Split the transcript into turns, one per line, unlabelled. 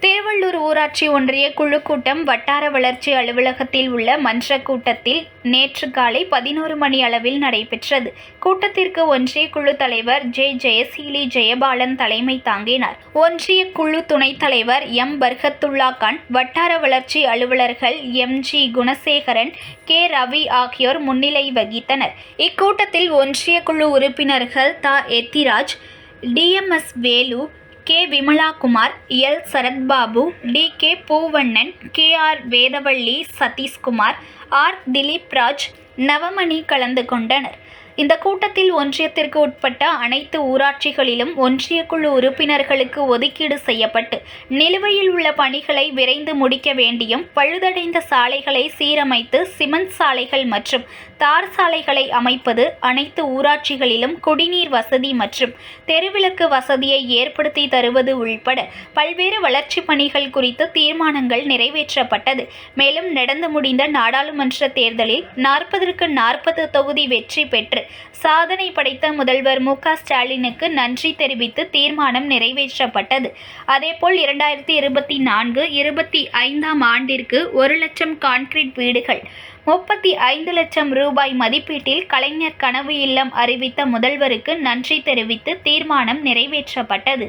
திருவள்ளூர் ஊராட்சி ஒன்றிய குழு கூட்டம் வட்டார வளர்ச்சி அலுவலகத்தில் உள்ள மன்ற கூட்டத்தில் நேற்று காலை பதினோரு மணி அளவில் நடைபெற்றது. கூட்டத்திற்கு ஒன்றிய குழு தலைவர் ஜே. ஜெயசீலி ஜெயபாலன் தலைமை தாங்கினார். ஒன்றிய குழு துணைத் தலைவர் எம். பர்கத்துல்லா கான் வட்டார வளர்ச்சி அலுவலர்கள் M. G. Gunasekaran K. Ravi ஆகியோர் முன்னிலை வகித்தனர். இக்கூட்டத்தில் ஒன்றிய குழு உறுப்பினர்கள் த. Ethiraj TMS Velu K. Vimalakumar L. Sarathbabu T. K. Poovannan K. R. Vedavalli Sathishkumar R. Dilip Raj Navamani கலந்து கொண்டனர். இந்த கூட்டத்தில் ஒன்றியத்திற்கு உட்பட்ட அனைத்து ஊராட்சிகளிலும் ஒன்றிய குழு உறுப்பினர்களுக்கு ஒதுக்கீடு செய்யப்பட்டு நிலுவையில் உள்ள பணிகளை விரைந்து முடிக்க வேண்டியும் பழுதடைந்த சாலைகளை சீரமைத்து சிமெண்ட் சாலைகள் மற்றும் தார் சாலைகளை அமைப்பது அனைத்து ஊராட்சிகளிலும் குடிநீர் வசதி மற்றும் தெருவிளக்கு வசதியை ஏற்படுத்தி தருவது உள்பட பல்வேறு வளர்ச்சிப் பணிகள் குறித்து தீர்மானங்கள் நிறைவேற்றப்பட்டது. மேலும் நடந்து முடிந்த நாடாளுமன்ற தேர்தலில் நாற்பதற்கு நாற்பது தொகுதி வெற்றி பெற்று சாதனை படைத்த முதல்வர் மு ஸ்டாலினுக்கு நன்றி தெரிவித்து தீர்மானம் நிறைவேற்றப்பட்டது. அதேபோல் இரண்டாயிரத்தி இருபத்தி நான்கு இருபத்தி ஐந்தாம் ஆண்டிற்கு ஒரு லட்சம் கான்கிரீட் வீடுகள் முப்பத்தி ஐந்து லட்சம் ரூபாய் மதிப்பீட்டில் கலைஞர் கனவு இல்லம் அறிவித்த முதல்வருக்கு நன்றி தெரிவித்து தீர்மானம் நிறைவேற்றப்பட்டது.